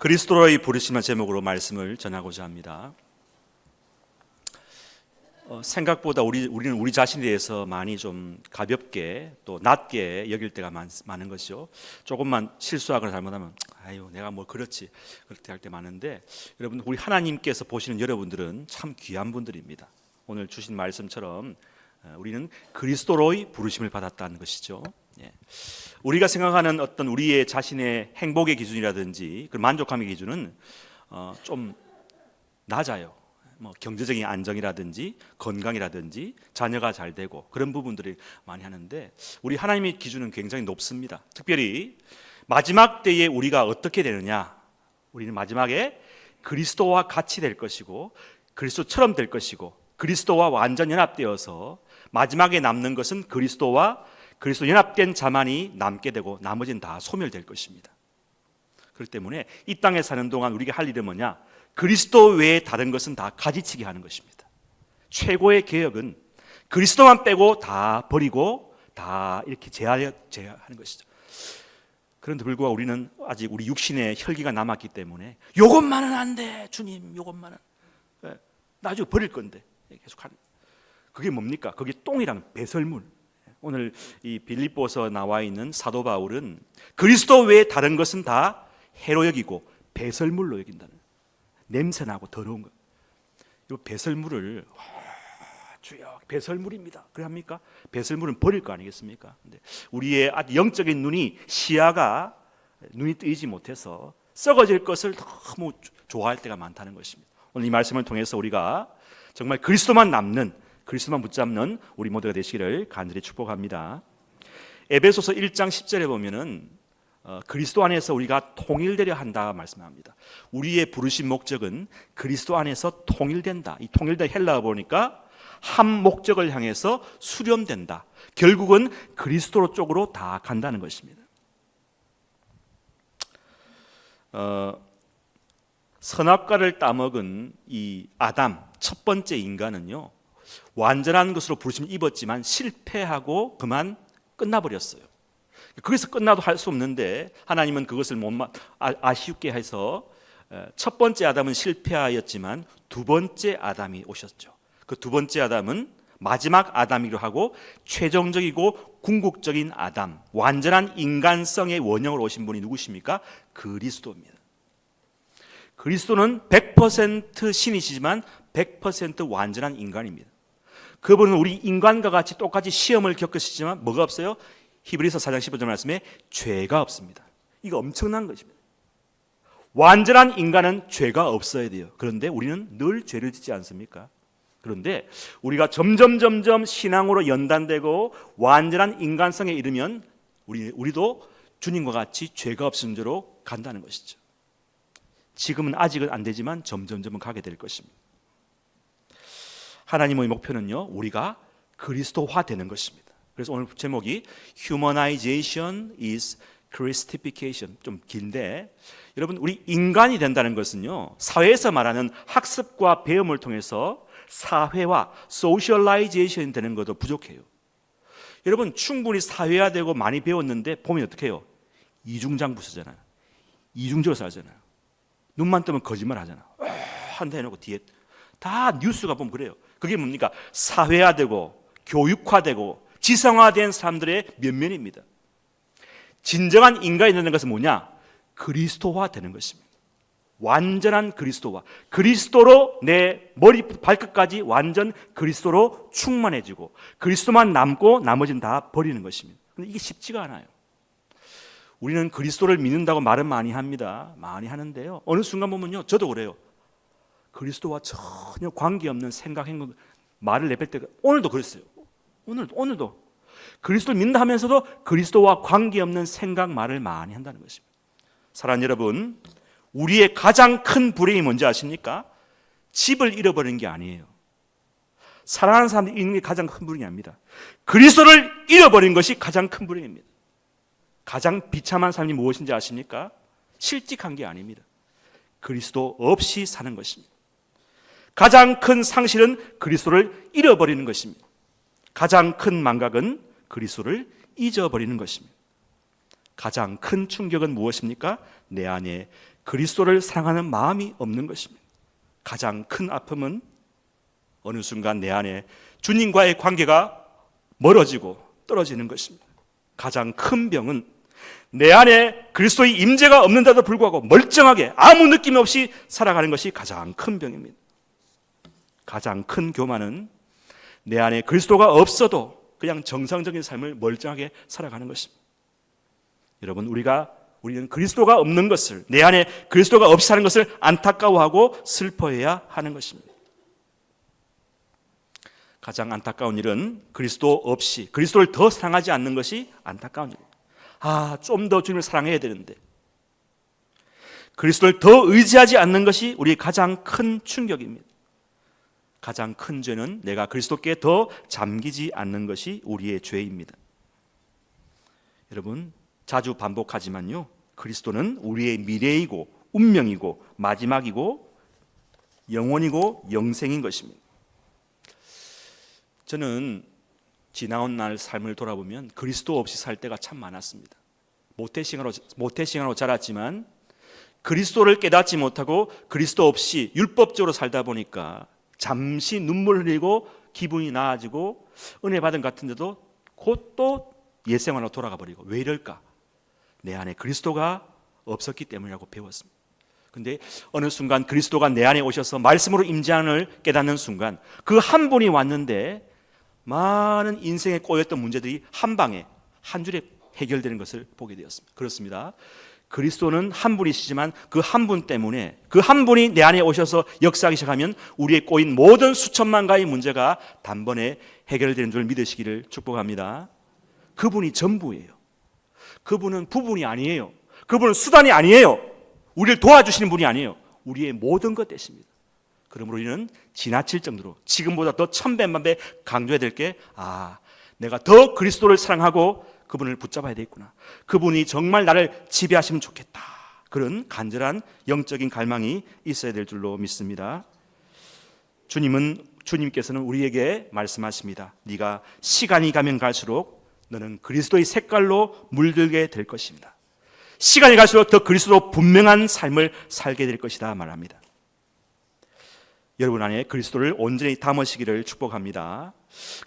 그리스도로의 부르심의 제목으로 말씀을 전하고자 합니다. 어, 생각보다 우리 우리는 우리 자신에 대해서 많이 좀 가볍게 또 낮게 여길 때가 많, 많은 것이요. 조금만 실수하거나 잘못하면 아유 내가 뭐 그렇지 그렇게 할 때 많은데 여러분 우리 하나님께서 보시는 여러분들은 참 귀한 분들입니다. 오늘 주신 말씀처럼 어, 우리는 그리스도로의 부르심을 받았다는 것이죠. 예. 우리가 생각하는 어떤 우리의 자신의 행복의 기준이라든지 그 만족함의 기준은 어, 좀 낮아요. 뭐 경제적인 안정이라든지 건강이라든지 자녀가 잘 되고 그런 부분들이 많이 하는데 우리 하나님의 기준은 굉장히 높습니다. 특별히 마지막 때에 우리가 어떻게 되느냐? 우리는 마지막에 그리스도와 같이 될 것이고 그리스도처럼 될 것이고 그리스도와 완전 연합되어서 마지막에 남는 것은 그리스도와 그리스도 연합된 자만이 남게 되고 나머지는 다 소멸될 것입니다. 그렇기 때문에 이 땅에 사는 동안 우리가 할 일은 뭐냐? 그리스도 외에 다른 것은 다 가지치기 하는 것입니다. 최고의 개혁은 그리스도만 빼고 다 버리고 다 이렇게 제하는 것이죠. 그런데 불구하고 우리는 아직 우리 육신의 혈기가 남았기 때문에 요것만은 안 돼, 주님, 요것만은 예, 나중에 버릴 건데 계속 하는. 그게 뭡니까? 그게 똥이랑 배설물. 오늘 이 빌립보서 나와 있는 사도 바울은 그리스도 외에 다른 것은 다 해로 여기고 배설물로 여긴다는 냄새 나고 더러운 거. 이 배설물을 와, 주여 배설물입니다. 그래 합니까? 배설물은 버릴 거 아니겠습니까? 근데 우리의 영적인 눈이 시야가 눈이 뜨이지 못해서 썩어질 것을 너무 좋아할 때가 많다는 것입니다. 오늘 이 말씀을 통해서 우리가 정말 그리스도만 남는 그리스도만 붙잡는 우리 모두가 되시기를 간절히 축복합니다. 에베소서 1장 10절에 보면은 어, 그리스도 안에서 우리가 통일되려 한다 말씀합니다. 우리의 부르신 목적은 그리스도 안에서 통일된다. 이 통일된 헬라어 보니까 한 목적을 향해서 수렴된다. 결국은 그리스도 쪽으로 다 간다는 것입니다. 어, 선악과를 따먹은 이 아담 첫 번째 인간은요 완전한 것으로 부르심 입었지만 실패하고 그만 끝나버렸어요. 거기서 끝나도 할 수 없는데 하나님은 그것을 못 아, 아쉽게 해서 첫 번째 아담은 실패하였지만 두 번째 아담이 오셨죠. 그 두 번째 아담은 마지막 아담이기도 하고 최종적이고 궁극적인 아담, 완전한 인간성의 원형으로 오신 분이 누구십니까? 그리스도입니다. 그리스도는 100% 신이시지만 100% 완전한 인간입니다. 그분은 우리 인간과 같이 똑같이 시험을 겪으시지만 뭐가 없어요? 히브리서 4장 15절 말씀에 죄가 없습니다. 이거 엄청난 것입니다. 완전한 인간은 죄가 없어야 돼요. 그런데 우리는 늘 죄를 짓지 않습니까? 그런데 우리가 점점 점점 신앙으로 연단되고 완전한 인간성에 이르면 우리 우리도 주님과 같이 죄가 없은 죄로 간다는 것이죠. 지금은 아직은 안 되지만 점점 점 가게 될 것입니다. 하나님의 목표는요, 우리가 그리스도화 되는 것입니다. 그래서 오늘 제목이 Humanization is Christification 좀 긴데 여러분 우리 인간이 된다는 것은요 사회에서 말하는 학습과 배움을 통해서 사회화 소셜라이제이션이 되는 것도 부족해요. 여러분 충분히 사회화되고 많이 배웠는데 보면 어떻게 해요? 이중장부 쓰잖아요. 이중적으로 살잖아요. 눈만 뜨면 거짓말 하잖아. 한대 해놓고 뒤에 다 뉴스가 보면 그래요. 그게 뭡니까? 사회화되고 교육화되고 지성화된 사람들의 면면입니다. 진정한 인간이 되는 것은 뭐냐? 그리스도화 되는 것입니다. 완전한 그리스도화. 그리스도로 내 머리 발끝까지 완전 그리스도로 충만해지고 그리스도만 남고 나머지는 다 버리는 것입니다. 근데 이게 쉽지가 않아요. 우리는 그리스도를 믿는다고 말은 많이 합니다. 많이 하는데요. 어느 순간 보면요. 저도 그래요. 그리스도와 전혀 관계없는 생각, 행동, 말을 내뱉을 때 오늘도 그랬어요. 오늘 오늘도 그리스도를 믿는다 하면서도 그리스도와 관계없는 생각, 말을 많이 한다는 것입니다. 사랑하는 여러분, 우리의 가장 큰 불행이 뭔지 아십니까? 집을 잃어버리는 게 아니에요. 사랑하는 사람들이 잃는 게 가장 큰 불행이 아닙니다. 그리스도를 잃어버린 것이 가장 큰 불행입니다. 가장 비참한 삶이 무엇인지 아십니까? 실직한 게 아닙니다. 그리스도 없이 사는 것입니다. 가장 큰 상실은 그리스도를 잃어버리는 것입니다. 가장 큰 망각은 그리스도를 잊어버리는 것입니다. 가장 큰 충격은 무엇입니까? 내 안에 그리스도를 사랑하는 마음이 없는 것입니다. 가장 큰 아픔은 어느 순간 내 안에 주님과의 관계가 멀어지고 떨어지는 것입니다. 가장 큰 병은 내 안에 그리스도의 임재가 없는데도 불구하고 멀쩡하게 아무 느낌 없이 살아가는 것이 가장 큰 병입니다. 가장 큰 교만은 내 안에 그리스도가 없어도 그냥 정상적인 삶을 멀쩡하게 살아가는 것입니다. 여러분 우리가 우리는 그리스도가 없는 것을 내 안에 그리스도가 없이 사는 것을 안타까워하고 슬퍼해야 하는 것입니다. 가장 안타까운 일은 그리스도 없이 그리스도를 더 사랑하지 않는 것이 안타까운 일입니다. 아, 좀 더 주님을 사랑해야 되는데 그리스도를 더 의지하지 않는 것이 우리의 가장 큰 충격입니다. 가장 큰 죄는 내가 그리스도께 더 잠기지 않는 것이 우리의 죄입니다. 여러분, 자주 반복하지만요. 그리스도는 우리의 미래이고 운명이고 마지막이고 영원이고 영생인 것입니다. 저는 지나온 날 삶을 돌아보면 그리스도 없이 살 때가 참 많았습니다. 모태신앙으로 모태신앙으로 자랐지만 그리스도를 깨닫지 못하고 그리스도 없이 율법적으로 살다 보니까 잠시 눈물 흘리고 기분이 나아지고 은혜 받은 같은데도 곧 또 옛생활로 돌아가 버리고 왜 이럴까? 내 안에 그리스도가 없었기 때문이라고 배웠습니다. 근데 어느 순간 그리스도가 내 안에 오셔서 말씀으로 임재하는 깨닫는 순간 그 한 분이 왔는데 많은 인생에 꼬였던 문제들이 한 방에 한 줄에 해결되는 것을 보게 되었습니다. 그렇습니다. 그리스도는 한 분이시지만 그 한 분 때문에 그 한 분이 내 안에 오셔서 역사하기 시작하면 우리의 꼬인 모든 수천만 가지 문제가 단번에 해결되는 줄 믿으시기를 축복합니다. 그분이 전부예요. 그분은 부분이 아니에요. 그분은 수단이 아니에요. 우리를 도와주시는 분이 아니에요. 우리의 모든 것 되십니다. 그러므로 우리는 지나칠 정도로 지금보다 더 천배만배 강조해야 될 게 아, 내가 더 그리스도를 사랑하고 그분을 붙잡아야 되겠구나. 그분이 정말 나를 지배하시면 좋겠다. 그런 간절한 영적인 갈망이 있어야 될 줄로 믿습니다. 주님은 주님께서는 우리에게 말씀하십니다. 네가 시간이 가면 갈수록 너는 그리스도의 색깔로 물들게 될 것입니다. 시간이 갈수록 더 그리스도 분명한 삶을 살게 될 것이다 말합니다. 여러분 안에 그리스도를 온전히 담으시기를 축복합니다.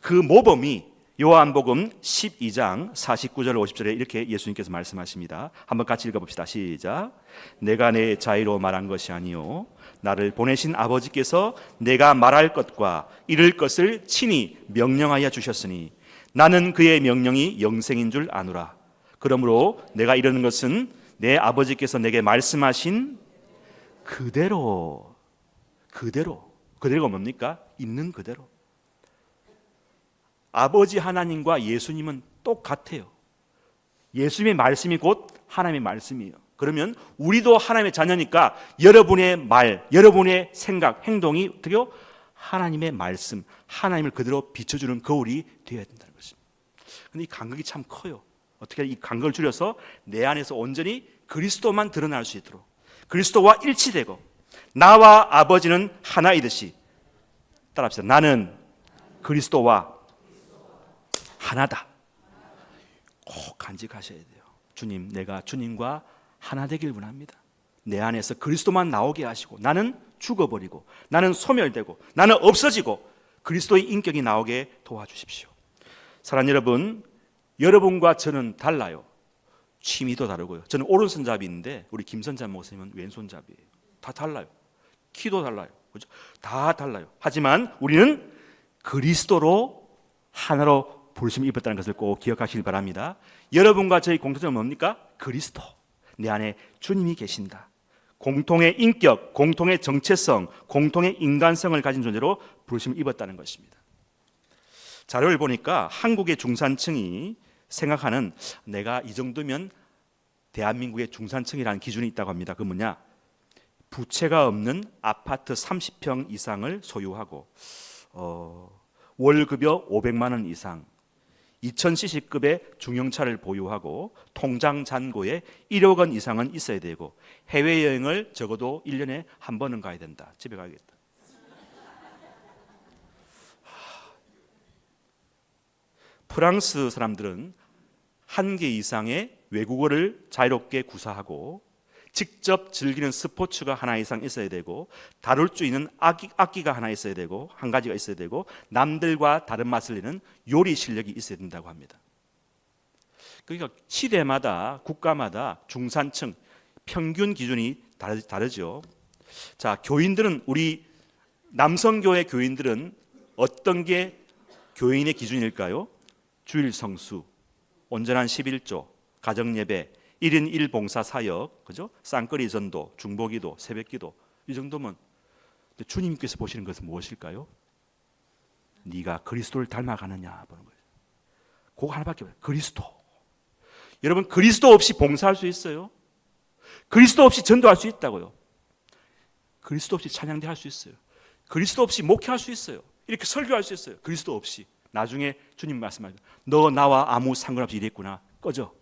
그 모범이 요한복음 12장 49절 50절에 이렇게 예수님께서 말씀하십니다. 한번 같이 읽어 봅시다. 시작. 내가 내 자의로 말한 것이 아니요 나를 보내신 아버지께서 내가 말할 것과 이를 것을 친히 명령하여 주셨으니 나는 그의 명령이 영생인 줄 아노라. 그러므로 내가 이러는 것은 내 아버지께서 내게 말씀하신 그대로 그대로 그대로가 뭡니까? 있는 그대로. 아버지 하나님과 예수님은 똑같아요. 예수님의 말씀이 곧 하나님의 말씀이에요. 그러면 우리도 하나님의 자녀니까 여러분의 말, 여러분의 생각, 행동이 어떻게요? 하나님의 말씀, 하나님을 그대로 비춰주는 거울이 되어야 된다는 것입니다. 근데 이 간극이 참 커요. 어떻게 이 간극을 줄여서 내 안에서 온전히 그리스도만 드러날 수 있도록 그리스도와 일치되고 나와 아버지는 하나이듯이 따라합시다. 나는 그리스도와 하나다. 꼭 간직하셔야 돼요. 주님, 내가 주님과 하나 되길 원합니다. 내 안에서 그리스도만 나오게 하시고 나는 죽어버리고 나는 소멸되고 나는 없어지고 그리스도의 인격이 나오게 도와주십시오. 사랑 여러분, 여러분과 저는 달라요. 취미도 다르고요. 저는 오른손잡이인데 우리 김선자 목사님은 왼손잡이에요. 다 달라요. 키도 달라요. 그죠? 다 달라요. 하지만 우리는 그리스도로 하나로 부르심 입었다는 것을 꼭 기억하시길 바랍니다. 여러분과 저희 공통점은 뭡니까? 그리스도. 내 안에 주님이 계신다. 공통의 인격, 공통의 정체성, 공통의 인간성을 가진 존재로 부르심을 입었다는 것입니다. 자료를 보니까 한국의 중산층이 생각하는 내가 이 정도면 대한민국의 중산층이라는 기준이 있다고 합니다. 그 뭐냐? 부채가 없는 아파트 30평 이상을 소유하고 어, 월급여 500만 원 이상, 2000cc급의 중형차를 보유하고 통장 잔고에 1억 원 이상은 있어야 되고 해외 여행을 적어도 1년에 한 번은 가야 된다. 집에 가야겠다. 프랑스 사람들은 한 개 이상의 외국어를 자유롭게 구사하고 직접 즐기는 스포츠가 하나 이상 있어야 되고 다룰 수 있는 악기, 악기가 하나 있어야 되고 한 가지가 있어야 되고 남들과 다른 맛을 내는 요리 실력이 있어야 된다고 합니다. 그러니까 시대마다 국가마다 중산층 평균 기준이 다르, 다르죠. 자, 교인들은 우리 남성교회 교인들은 어떤 게 교인의 기준일까요? 주일 성수, 온전한 11조, 가정 예배, 1인 1 봉사 사역, 그죠? 쌍거리 전도, 중보기도, 새벽기도 이 정도면 주님께서 보시는 것은 무엇일까요? 네가 그리스도를 닮아가느냐 보는 거예요. 그거 하나밖에 없어요. 그리스도. 여러분 그리스도 없이 봉사할 수 있어요? 그리스도 없이 전도할 수 있다고요. 그리스도 없이 찬양대 할 수 있어요. 그리스도 없이 목회할 수 있어요. 이렇게 설교할 수 있어요. 그리스도 없이. 나중에 주님 말씀하죠. 너 나와 아무 상관없이 일했구나. 꺼져.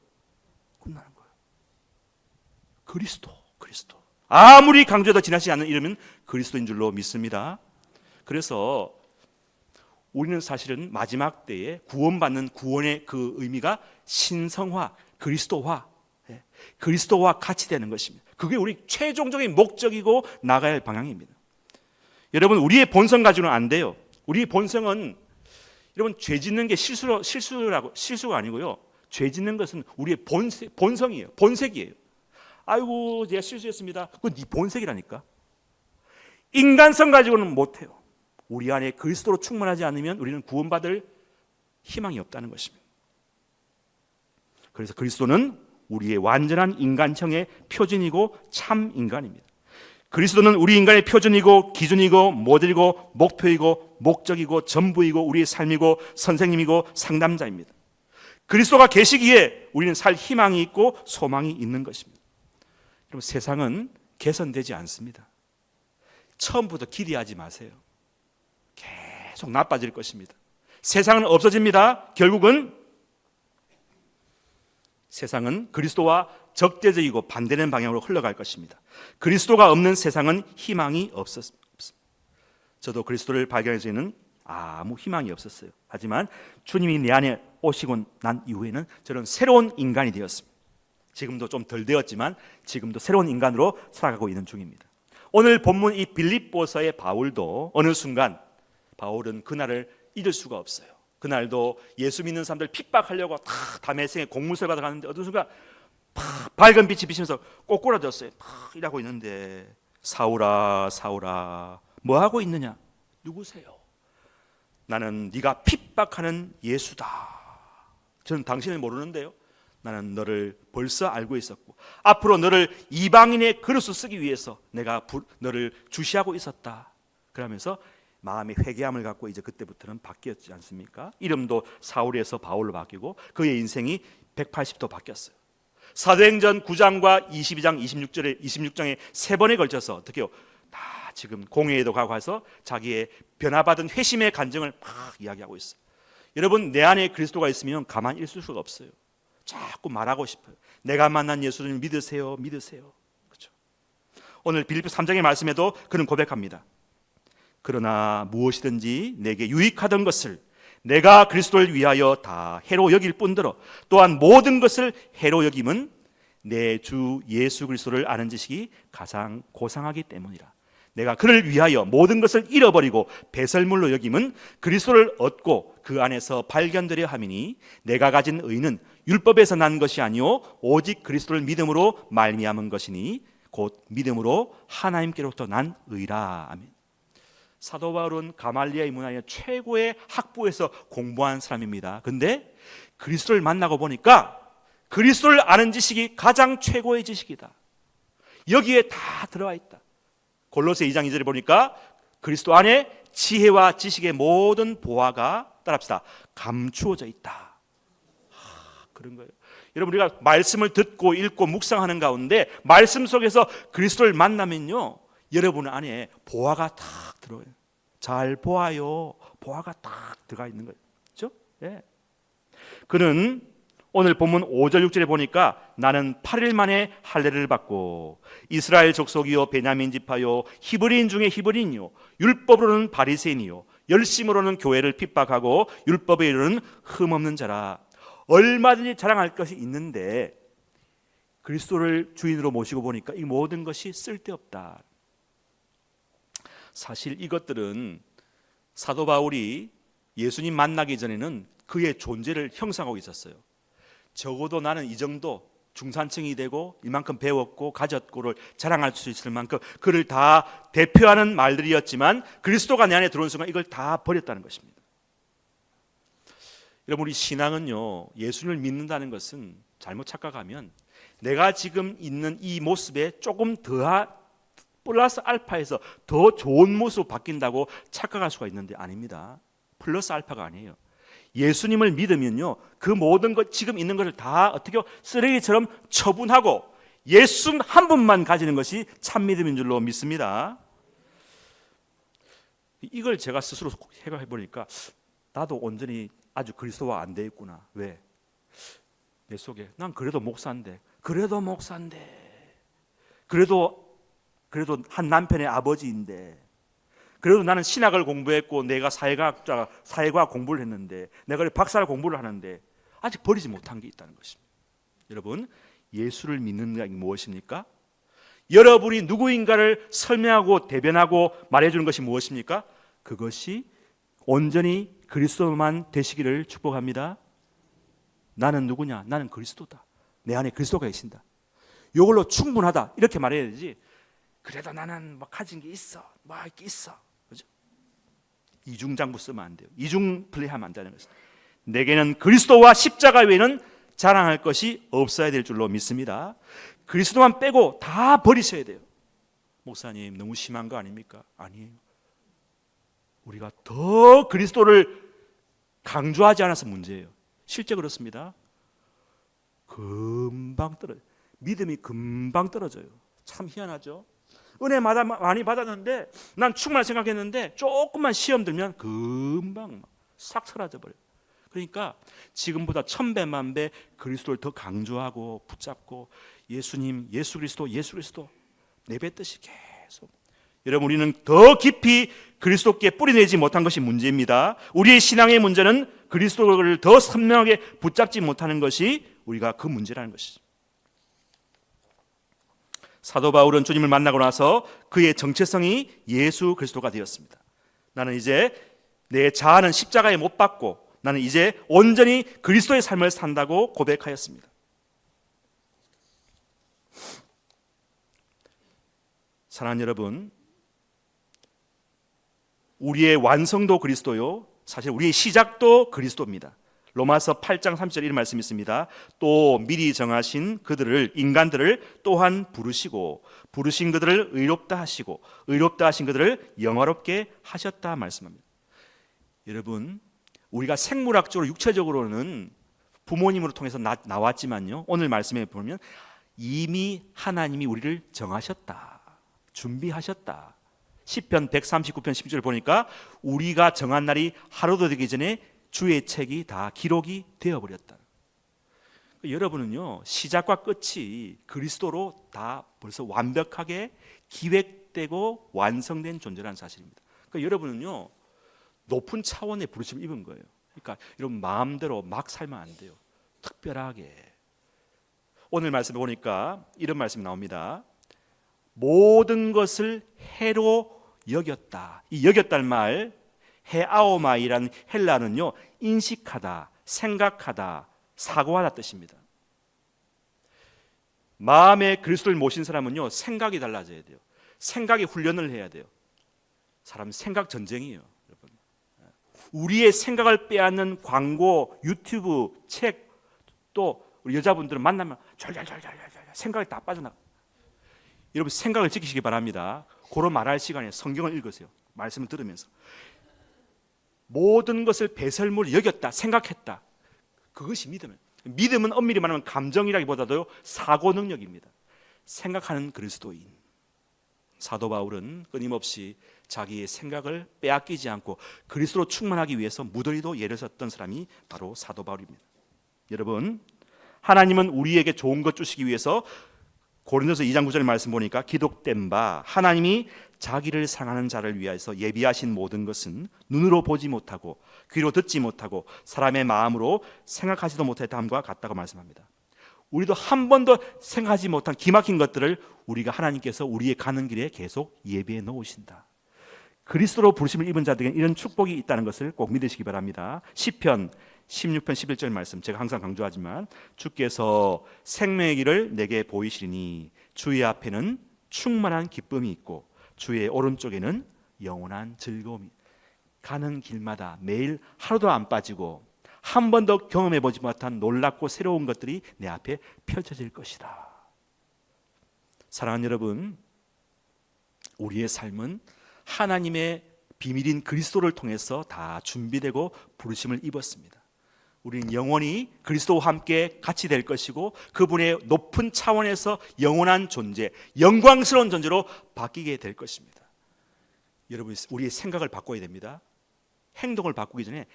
그리스도, 그리스도. 아무리 강조해도 지나지 않는 이름은 그리스도인 줄로 믿습니다. 그래서 우리는 사실은 마지막 때에 구원받는 구원의 그 의미가 신성화, 그리스도화, 예, 그리스도와 같이 되는 것입니다. 그게 우리 최종적인 목적이고 나가야 할 방향입니다. 여러분 우리의 본성 가지고는 안 돼요. 우리 본성은 여러분 죄 짓는 게 실수로 실수라고 실수가 아니고요. 죄 짓는 것은 우리의 본색, 본성이에요. 본색이에요. 아이고 제가 실수했습니다. 그건 네 본색이라니까. 인간성 가지고는 못 해요. 우리 안에 그리스도로 충만하지 않으면 우리는 구원받을 희망이 없다는 것입니다. 그래서 그리스도는 우리의 완전한 인간형의 표준이고 참 인간입니다. 그리스도는 우리 인간의 표준이고 기준이고 모델이고 목표이고 목적이고 전부이고 우리의 삶이고 선생님이고 상담자입니다. 그리스도가 계시기에 우리는 살 희망이 있고 소망이 있는 것입니다. 여러분 세상은 개선되지 않습니다. 처음부터 기대하지 마세요. 계속 나빠질 것입니다. 세상은 없어집니다. 결국은 세상은 그리스도와 적대적이고 반대되는 방향으로 흘러갈 것입니다. 그리스도가 없는 세상은 희망이 없었습니다. 저도 그리스도를 발견해서는 아무 희망이 없었어요. 하지만 주님이 내 안에 오시고 난 이후에는 저는 새로운 인간이 되었습니다. 지금도 좀 덜 되었지만 지금도 새로운 인간으로 살아가고 있는 중입니다. 오늘 본문 이 빌립보서의 바울도 어느 순간 바울은 그날을 잊을 수가 없어요. 그날도 예수 믿는 사람들 핍박하려고 다 담에생에 공문서 받아가는데 어떤 순간 팍 밝은 빛이 비치면서 꼬꾸라졌어요. 팍 일하고 있는데 사울아 사울아 뭐 하고 있느냐? 누구세요? 나는 네가 핍박하는 예수다. 저는 당신을 모르는데요. 나는 너를 벌써 알고 있었고 앞으로 너를 이방인의 그릇으로 쓰기 위해서 내가 부, 너를 주시하고 있었다. 그러면서 마음의 회개함을 갖고 이제 그때부터는 바뀌었지 않습니까? 이름도 사울에서 바울로 바뀌고 그의 인생이 180도 바뀌었어요. 사도행전 9장과 22장 26절에 26장에 세 번에 걸쳐서 어떻게요? 다 지금 공회에도 가고 해서 자기의 변화받은 회심의 간증을 막 이야기하고 있어요. 여러분 내 안에 그리스도가 있으면 가만히 있을 수가 없어요. 자꾸 말하고 싶어요. 내가 만난 예수를 믿으세요, 믿으세요. 그렇죠? 오늘 빌립보 3장의 말씀에도 그는 고백합니다. 그러나 무엇이든지 내게 유익하던 것을 내가 그리스도를 위하여 다 해로 여길 뿐더러 또한 모든 것을 해로 여김은 내 주 예수 그리스도를 아는 지식이 가장 고상하기 때문이라. 내가 그를 위하여 모든 것을 잃어버리고 배설물로 여김은 그리스도를 얻고 그 안에서 발견되려 함이니 내가 가진 의는 율법에서 난 것이 아니요 오직 그리스도를 믿음으로 말미암은 것이니 곧 믿음으로 하나님께로부터 난 의라. 아멘. 사도 바울은 가말리아의 문화의 최고의 학부에서 공부한 사람입니다. 근데 그리스도를 만나고 보니까 그리스도를 아는 지식이 가장 최고의 지식이다. 여기에 다 들어와 있다. 골로새 2장 2절에 보니까 그리스도 안에 지혜와 지식의 모든 보화가 따라합시다. 감추어져 있다. 하, 그런 거예요. 여러분 우리가 말씀을 듣고 읽고 묵상하는 가운데 말씀 속에서 그리스도를 만나면요. 여러분 안에 보화가 탁 들어요. 잘 보아요. 보화가 딱 들어가 있는 거예요. 그렇죠? 예. 그는 오늘 본문 5절 6절에 보니까 나는 8일 만에 할례를 받고 이스라엘 족속이요 베냐민 지파요 히브리인 중에 히브리인요 율법으로는 바리새인이요 열심으로는 교회를 핍박하고 율법에 이르는 흠없는 자라 얼마든지 자랑할 것이 있는데 그리스도를 주인으로 모시고 보니까 이 모든 것이 쓸데없다. 사실 이것들은 사도 바울이 예수님 만나기 전에는 그의 존재를 형상하고 있었어요. 적어도 나는 이 정도 중산층이 되고 이만큼 배웠고 가졌고를 자랑할 수 있을 만큼 그를 다 대표하는 말들이었지만 그리스도가 내 안에 들어온 순간 이걸 다 버렸다는 것입니다. 여러분 우리 신앙은요 예수를 믿는다는 것은 잘못 착각하면 내가 지금 있는 이 모습에 조금 더하 플러스 알파에서 더 좋은 모습으로 바뀐다고 착각할 수가 있는데 아닙니다. 플러스 알파가 아니에요. 예수님을 믿으면요 그 모든 것 지금 있는 것을 다 어떻게 쓰레기처럼 처분하고 예수 한 분만 가지는 것이 참 믿음인 줄로 믿습니다. 이걸 제가 스스로 생각해 보니까 나도 온전히 아주 그리스도와 안 돼 있구나. 왜? 내 속에 난 그래도 목사인데, 그래도 목사인데, 그래도 그래도 한 남편의 아버지인데, 그래도 나는 신학을 공부했고 내가 사회과학자 사회과학 공부를 했는데 내가 박사를 공부를 하는데 아직 버리지 못한 게 있다는 것입니다. 여러분 예수를 믿는 게 무엇입니까? 여러분이 누구인가를 설명하고 대변하고 말해주는 것이 무엇입니까? 그것이 온전히 그리스도만 되시기를 축복합니다. 나는 누구냐? 나는 그리스도다. 내 안에 그리스도가 계신다. 이걸로 충분하다. 이렇게 말해야 되지. 그래도 나는 뭐 가진 게 있어. 뭐 이게 있어. 이중장부 쓰면 안 돼요. 이중 플레이하면 안 되는 것입니다. 내게는 그리스도와 십자가 외에는 자랑할 것이 없어야 될 줄로 믿습니다. 그리스도만 빼고 다 버리셔야 돼요. 목사님 너무 심한 거 아닙니까? 아니에요. 우리가 더 그리스도를 강조하지 않아서 문제예요. 실제 그렇습니다. 금방 떨어 믿음이 금방 떨어져요. 참 희한하죠. 은혜 많이 받았는데 난 충만할 생각했는데 조금만 시험 들면 금방 싹 사라져 버려요. 그러니까 지금보다 천배만 배 그리스도를 더 강조하고 붙잡고 예수님, 예수 그리스도, 예수 그리스도 내뱉듯이 계속 여러분 우리는 더 깊이 그리스도께 뿌리내지 못한 것이 문제입니다. 우리의 신앙의 문제는 그리스도를 더 선명하게 붙잡지 못하는 것이 우리가 그 문제라는 것이죠. 사도 바울은 주님을 만나고 나서 그의 정체성이 예수 그리스도가 되었습니다. 나는 이제 내 자아는 십자가에 못 박고 나는 이제 온전히 그리스도의 삶을 산다고 고백하였습니다. 사랑하는 여러분, 우리의 완성도 그리스도요. 사실 우리의 시작도 그리스도입니다. 로마서 8장 3절 이런 말씀이 있습니다. 또 미리 정하신 그들을 인간들을 또한 부르시고 부르신 그들을 의롭다 하시고 의롭다 하신 그들을 영화롭게 하셨다 말씀합니다. 여러분 우리가 생물학적으로 육체적으로는 부모님으로 통해서 나, 나왔지만요. 오늘 말씀에 보면 이미 하나님이 우리를 정하셨다. 준비하셨다. 시편 139편 10절 보니까 우리가 정한 날이 하루도 되기 전에 주의 책이 다 기록이 되어 버렸다. 여러분은요 시작과 끝이 그리스도로 다 벌써 완벽하게 기획되고 완성된 존재라는 사실입니다. 그러니까 여러분은요 높은 차원의 부르심을 입은 거예요. 그러니까 이런 마음대로 막 살면 안 돼요. 특별하게 오늘 말씀 보니까 이런 말씀이 나옵니다. 모든 것을 해로 여겼다. 이 여겼다는 말 헤아오마이라는 헬라는요 인식하다, 생각하다, 사고하다 뜻입니다. 마음에 그리스도를 모신 사람은요 생각이 달라져야 돼요. 생각이 훈련을 해야 돼요. 사람 생각 전쟁이에요, 여러분. 우리의 생각을 빼앗는 광고, 유튜브, 책, 또 우리 여자분들은 만나면 절절절절절 생각이 다 빠져나가. 여러분 생각을 지키시기 바랍니다. 그런 말할 시간에 성경을 읽으세요. 말씀을 들으면서 모든 것을 배설물 여겼다 생각했다. 그것이 믿음은 믿음은 엄밀히 말하면 감정이라기보다도 사고 능력입니다. 생각하는 그리스도인 사도 바울은 끊임없이 자기의 생각을 빼앗기지 않고 그리스도로 충만하기 위해서 무더리도 예를 썼던 사람이 바로 사도 바울입니다. 여러분 하나님은 우리에게 좋은 것 주시기 위해서 고린도서 2장 9절 말씀 보니까 기록된 바 하나님이 자기를 상하는 자를 위하여서 예비하신 모든 것은 눈으로 보지 못하고 귀로 듣지 못하고 사람의 마음으로 생각하지도 못했다함과 같다고 말씀합니다. 우리도 한 번도 생각하지 못한 기막힌 것들을 우리가 하나님께서 우리의 가는 길에 계속 예비해 놓으신다. 그리스도로 부르심을 입은 자들에게 이런 축복이 있다는 것을 꼭 믿으시기 바랍니다. 시편 16편 11절 말씀 제가 항상 강조하지만 주께서 생명의 길을 내게 보이시니 주의 앞에는 충만한 기쁨이 있고 주의 오른쪽에는 영원한 즐거움이 가는 길마다 매일 하루도 안 빠지고 한 번도 경험해 보지 못한 놀랍고 새로운 것들이 내 앞에 펼쳐질 것이다. 사랑하는 여러분, 우리의 삶은 하나님의 비밀인 그리스도를 통해서 다 준비되고 부르심을 입었습니다. 우리는 영원히 그리스도와 함께 같이 될 것이고 그분의 높은 차원에서 영원한 존재, 영광스러운 존재로 바뀌게 될 것입니다. 여러분, 우리의 생각을 바꿔야 됩니다. 행동을 바꾸기 전에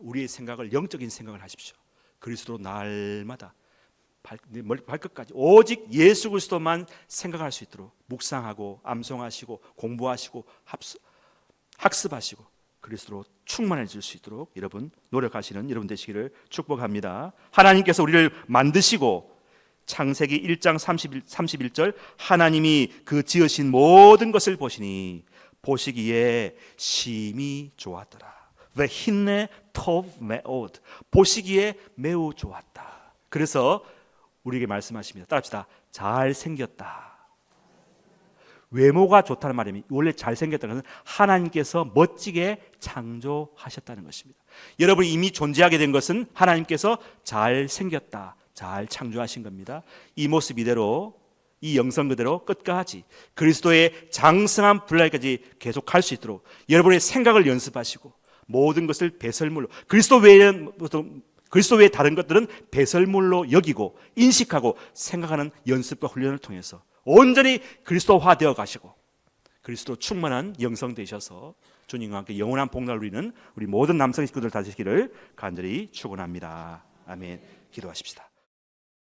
우리의 생각을 영적인 생각을 하십시오. 그리스도로 날마다 발, 머리 발끝까지 오직 예수 그리스도만 생각할 수 있도록 묵상하고 암송하시고 공부하시고 합수, 학습하시고 그리스도로 충만해질 수 있도록 여러분 노력하시는 여러분 되시기를 축복합니다. 하나님께서 우리를 만드시고 창세기 1장 31, 31절 하나님이 그 지으신 모든 것을 보시니 보시기에 심히 좋았더라. 토브 메오드 보시기에 매우 좋았다. 그래서 우리에게 말씀하십니다. 따라합시다. 잘 생겼다. 외모가 좋다는 말이면 원래 잘 생겼다는 것은 하나님께서 멋지게 창조하셨다는 것입니다. 여러분이 이미 존재하게 된 것은 하나님께서 잘 생겼다. 잘 창조하신 겁니다. 이 모습 이대로 이 영성 그대로 끝까지 그리스도의 장성한 분량까지 계속할 수 있도록 여러분의 생각을 연습하시고 모든 것을 배설물로 그리스도 외에는 그리스도 외의 다른 것들은 배설물로 여기고 인식하고 생각하는 연습과 훈련을 통해서 온전히 그리스도화 되어 가시고 그리스도 충만한 영성 되셔서 주님과 함께 영원한 복날 누리는 우리 모든 남성 식구들 다시기를 간절히 축원합니다. 아멘. 기도하십시다.